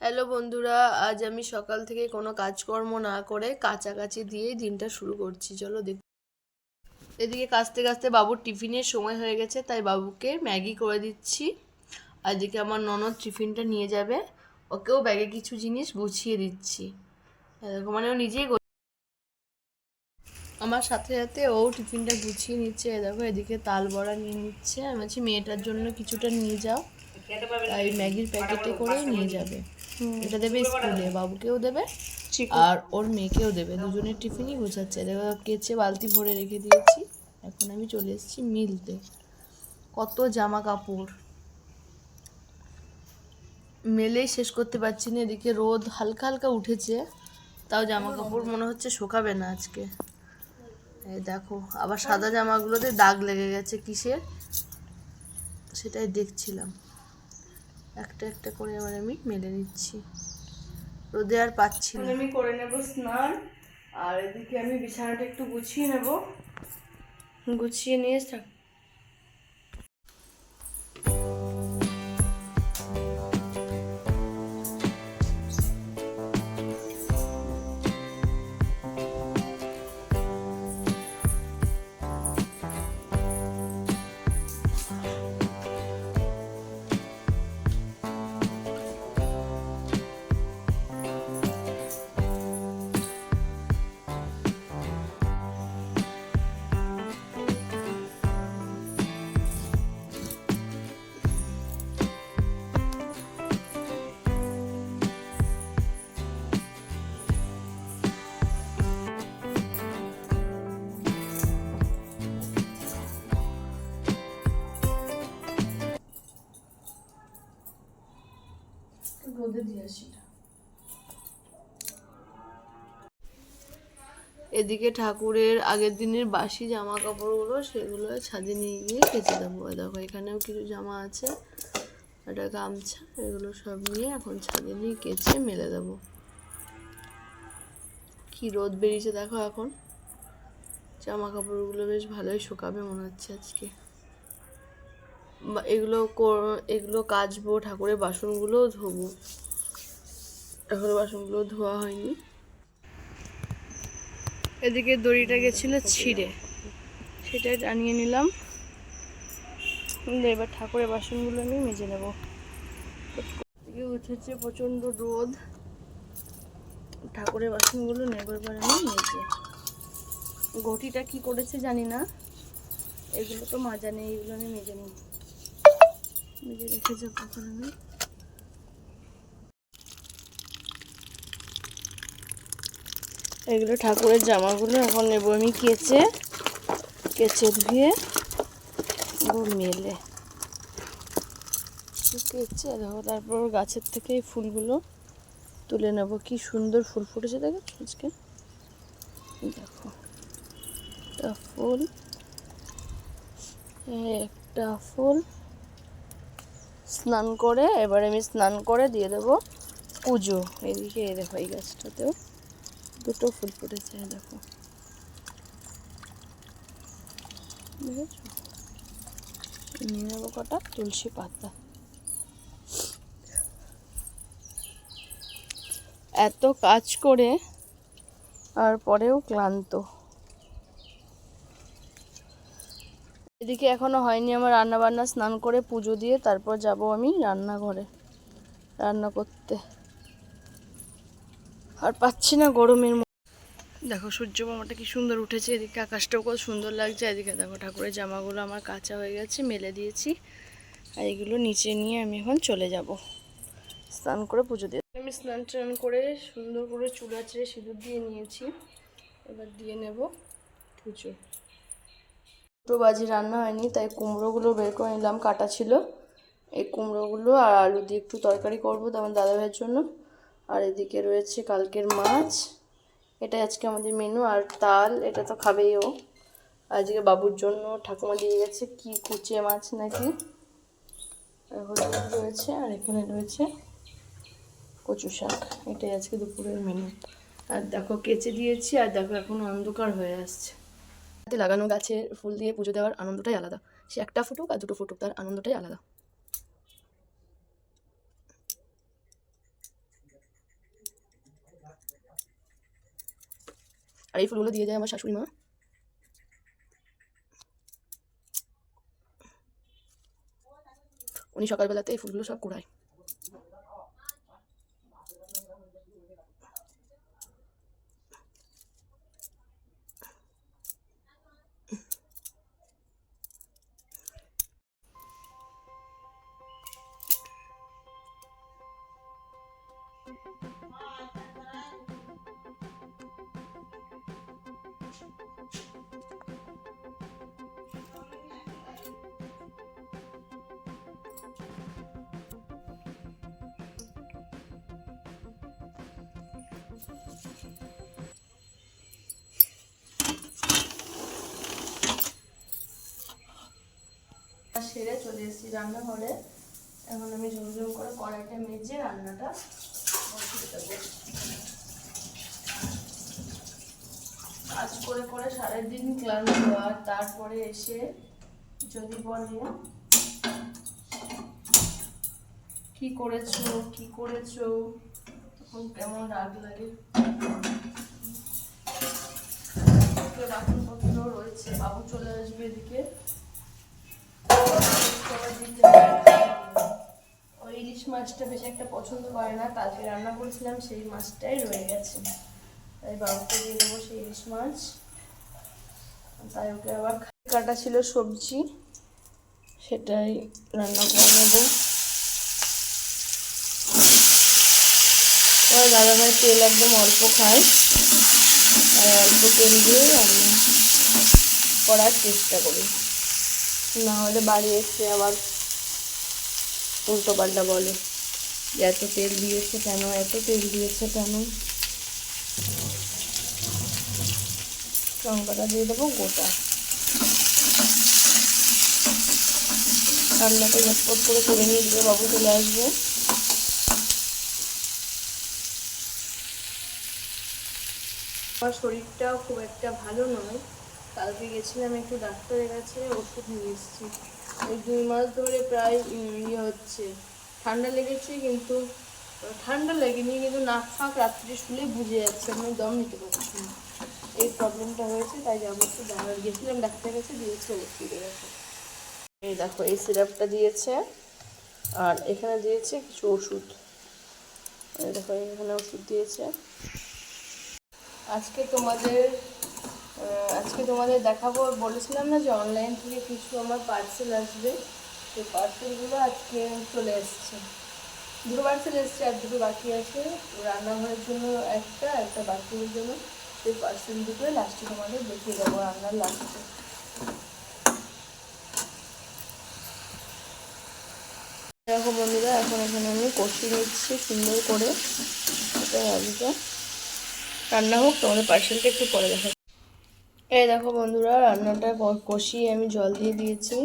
Hello বন্ধুরা, আজ আমি সকাল থেকে কোনো কাজকর্ম না করে কাচাকাচি দিয়েই দিনটা শুরু করছি। চলো দেখ এদিকে কাচতে কাচতে বাবুর টিফিনের সময় হয়ে গেছে, তাই বাবুকে ম্যাগি করে দিচ্ছি। আর এদিকে আমার ননদ টিফিনটা নিয়ে যাবে, ওকেও ব্যাগে কিছু জিনিস গুছিয়ে দিচ্ছি। এরকম মানে ও নিজেই আমার সাথে সাথে ও টিফিনটা গুছিয়ে নিচ্ছে দেখো, এদিকে তাল বড়া নিয়ে নিচ্ছে। আমি বলছি, মেয়েটার জন্য কিছুটা নিয়ে যাও। তাই ম্যাগির প্যাকেটে করেই নিয়ে যাবে। এটা দেবে স্কুলে বাবুকেও দেবে আর ওর মেয়েকেও দেবে। দুজনের টিফিনই গোছাচ্ছে। দেখো কেচে বালতি ভরে রেখে দিয়েছি। এখন আমি চলে এসেছি মিলতে। কত জামা কাপড় মেলেই শেষ করতে পারছি না। এদিকে রোদ হালকা হালকা উঠেছে। তাও জামা কাপড় মনে হচ্ছে শুকাবে না আজকে। এই দেখো আবার সাদা জামাগুলোতে দাগ লেগে গেছে কিসের? সেটাই দেখছিলাম। একটা একটা করে এবার আমি মেলে নিচ্ছি। রোদে আর পাচ্ছি না। আমি করে নেব স্নান আর এদিকে আমি বিছানাটা একটু গুছিয়ে নেব। গুছিয়ে নিয়ে থাক দিয়ে আসি এদিকে ঠাকুরের আগের দিনের বাসি জামা কাপড়গুলো সেগুলো ছাদে নিয়ে গিয়ে কেচে দেবো। দেখো, এখানেও কিছু জামা আছে, একটা গামছা, এগুলো সব নিয়ে এখন ছাদে নিয়ে কেচে মেলে দেবো। কি রোদ বেরিয়েছে দেখো এখন। জামা কাপড়গুলো বেশ ভালোই শুকাবে মনে হচ্ছে আজকে। এগুলো এগুলো কাচবো, ঠাকুরের বাসনগুলোও ধোবো। ঠাকুরের বাসনগুলো ধোয়া হয়নি। এদিকে দড়িটা গেছিল ছিঁড়ে। সেটাই টানিয়ে নিলাম। এবার ঠাকুরের বাসনগুলো আমি মেজে নেব। এদিকে উঠেছে প্রচণ্ড রোদ। ঠাকুরের বাসনগুলো নেব এবার আমি মেজে। ঘটিটা কি করেছে জানি না। এগুলো তো মাজা নেই, এগুলো আমি মেজে নিই মেজে রেখে যাব এখন আমি এগুলো ঠাকুরের জামাগুলো এখন নেব আমি কেচে কেচে ধুয়ে মেলে। কেচে দেখো তারপর গাছের থেকে এই ফুলগুলো তুলে নেব। কি সুন্দর ফুল ফুটেছে দেখো আজকে। দেখো, একটা ফুল একটা ফুল। স্নান করে, এবার আমি স্নান করে দিয়ে দেবো পুজো। এদিকে দেখো এই গাছটাতেও। দুটো ফুল ফুটেছে দেখো। নিয়ে নেব কটা? তুলসী পাতা। এত কাজ করে, আর পরেও ক্লান্ত। এদিকে এখনও হয়নি আমার রান্না বান্না স্নান করে পুজো দিয়ে তারপর যাব আমি রান্নাঘরে, রান্না করতে। আর পাচ্ছি না গরমের দেখো, সূর্য মামাটা কি সুন্দর উঠেছে। এদিকে আকাশটাও কত সুন্দর লাগছে। এদিকে দেখো, ঠাকুরের জামাগুলো আমার কাঁচা হয়ে গেছে, মেলে দিয়েছি। আর এগুলো নিচে নিয়ে আমি এখন চলে যাব। স্নান করে পুজো দিয়ে আমি স্নান টান করে সুন্দর করে চুলা চেড়ে সিঁদুর দিয়ে নিয়েছি। এবার দিয়ে নেব পুজো। দুটো বাজি, রান্না হয়নি, তাই কুমড়োগুলো বের করে নিলাম। কাটা ছিল। এই কুমড়োগুলো আর আলু দিয়ে একটু তরকারি করব তো তেমন দাদাভাইয়ের জন্য। আর এদিকে রয়েছে কালকের মাছ। এটাই আজকে আমাদের মেনু আর তাল, এটা তো খাবেই ও। আজকে বাবুর জন্য ঠাকুমা দিয়ে গেছে কি কুচে মাছ নাকি। রয়েছে, আর এখানে রয়েছে কচু শাক। এটাই আজকে দুপুরের মেনু আর দেখো কেচে দিয়েছি, আর দেখো এখন অন্ধকার হয়ে আসছে। লাগানো গাছের ফুল দিয়ে পুজো দেওয়ার আনন্দটাই আলাদা। সে একটা ফুটুক আর দুটো ফুটুক, তার আনন্দটাই আলাদা। আর এই ফুলগুলো দিয়ে যায় আমার শাশুড়ি মা। উনি সকালবেলাতে এই ফুলগুলো সব কুড়ায়। সেরে চলে এসেছি রান্নাঘরে। এখন আমি ঝুমঝুম করে কড়াইটা মেজে রান্নাটা দেবো কাজ করে করে সারাদিন ক্লান্ত আর তারপরে এসে যদি বলে, কি করেছ? কি করেছ? তখন কেমন রাগ লাগে। বাসনপত্র রয়েছে, বাবু চলে আসবে এদিকে। ওই ইলিশ মাছটা বেশি একটা পছন্দ করে না কালকে রান্না করেছিলাম সেই মাছটাই রয়ে গেছে। তাই বাবুকে দিয়ে দেবো সেই ইলিশ মাছ। কাটা ছিল সবজি, সেটাই রান্না করে নেব। আমার দাদাভাই তেল একদম অল্প খায় আর অল্প তেল দিয়ে রান্না করার চেষ্টা করি। না হলে বাড়ি এসে আবার উল্টো পাল্টা বলে যে, এত তেল দিয়েছে কেন? এত তেল দিয়েছে কেন? লঙ্কাটা দিয়ে দেবো গোটা। রান্নাটা ঝটপট করে করে নিয়ে দিবে, বাবু চলে আসবে। আমার শরীরটাও খুব একটা ভালো নয়। কালকে গেছিলাম একটু ডাক্তারের কাছে, ওষুধ নিয়ে এসেছি। এই দুই মাস ধরে প্রায় ইয়ে হচ্ছে। ঠান্ডা লেগেছে কিন্তু, ঠান্ডা লাগেনি, কিন্তু নাক ফাঁক রাত্রে শুলে বুঝে যাচ্ছে, আমি দম নিতে পারছি না। এই প্রবলেমটা হয়েছে, তাই যাব একটু ডাক্তার গেছিলাম, ডাক্তারের কাছে দিয়েছে ওষুধ গেছে এই দেখো, এই সিরাপটা দিয়েছে, আর এখানে দিয়েছে কিছু ওষুধ। দেখো, এখানে ওষুধ দিয়েছে। আজকে তোমাদের আজকে তোমাদের দেখাবো বলেছিলাম না যে অনলাইন থেকে কিছু আমার পার্সেল আসবে। সেই পার্সেলগুলো আজকে চলে এসছে। দুটো পার্সেল এসছে আর দুটো বাকি আছে। রান্নাঘরের জন্য একটা একটা বাথরুমের জন্য। সেই পার্সেল দুটো লাস্টে তোমাদের দেখিয়ে দেবো রান্নার লাস্টে দেখো বন্ধুরা, এখন এখানে আমি কষিয়ে নিচ্ছি সুন্দর করে। রান্না হোক, তোমাদের পার্সেলটা একটু পরে দেখা এই দেখো বন্ধুরা, রান্নাটা কষিয়ে আমি জল দিয়ে দিয়েছি।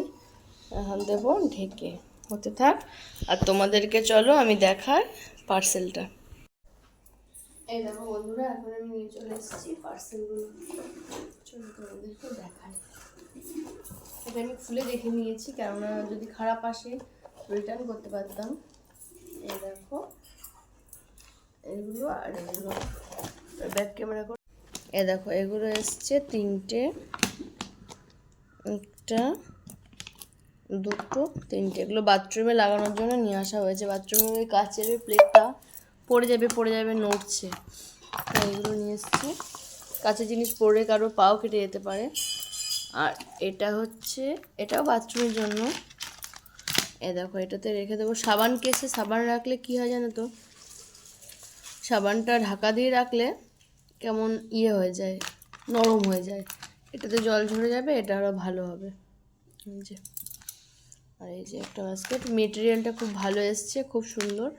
এখন দেবো ঢেকে। হতে থাক। আর তোমাদেরকে চলো আমি দেখাই পার্সেলটা এই দেখো বন্ধুরা, এখন আমি নিয়ে চলে এসেছি পার্সেলগুলো চলো তোমাদেরকে দেখাই। এটা আমি খুলে দেখে নিয়েছি, কেননা যদি খারাপ আসে রিটার্ন করতে পারতাম। এই দেখো, এগুলো আর এগুলো ব্যাক ক্যামেরা করে। এ দেখো, এগুলো এসছে তিনটে, একটা, দুটো, তিনটে। এগুলো বাথরুমে লাগানোর জন্য নিয়ে আসা হয়েছে। বাথরুমে ওই কাচের ওই প্লেটটা পড়ে যাবে পড়ে যাবে, নড়ছে। তাই এগুলো নিয়ে এসছি। কাঁচের জিনিস পড়ে কারও পাও কেটে যেতে পারে। আর এটা হচ্ছে, এটাও বাথরুমের জন্য। এ দেখো, এটাতে রেখে দেবো। সাবান কেসে সাবান রাখলে কি হয় জানো তো? সাবানটা ঢাকা দিয়ে রাখলে কেমন ইয়ে হয়ে যায়, নরম হয়ে যায়। এটাতে জল ঝরে যাবে, এটা আরও ভালো হবে। এই যে, আর এই যে একটা বাস্কেট মেটেরিয়ালটা খুব ভালো এসছে, খুব সুন্দর।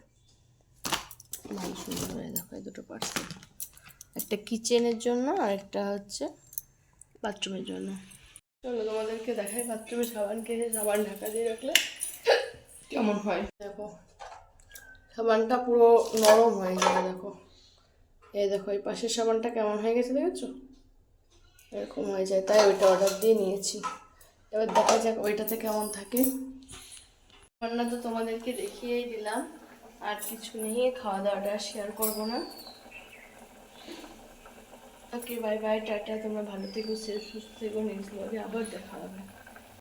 ভালো সুন্দর হয়ে দেখো এই দুটো পার্সেল একটা কিচেনের জন্য আর একটা হচ্ছে বাথরুমের জন্য। চলো তোমাদেরকে দেখাই বাথরুমে সাবান কেসে সাবান ঢাকা দিয়ে রাখলে কেমন হয়। দেখো, সাবানটা পুরো নরম হয়ে যাবে, দেখো। এই দেখো, এই পাশের সাবানটা কেমন হয়ে গেছে দেখেছ? এরকম হয়ে যায়, তাই ওইটা অর্ডার দিয়ে নিয়েছি। এবার দেখা যাক ওইটাতে কেমন থাকে। রান্না তো তোমাদেরকে দেখিয়েই দিলাম। আর কিছু নিয়ে খাওয়া দাওয়াটা শেয়ার করব না। ওকে বাই বাই টাটা, তোমরা ভালো থেকো, সুস্থ থেকো নেক্সট ব্লগে আবার দেখা হবে।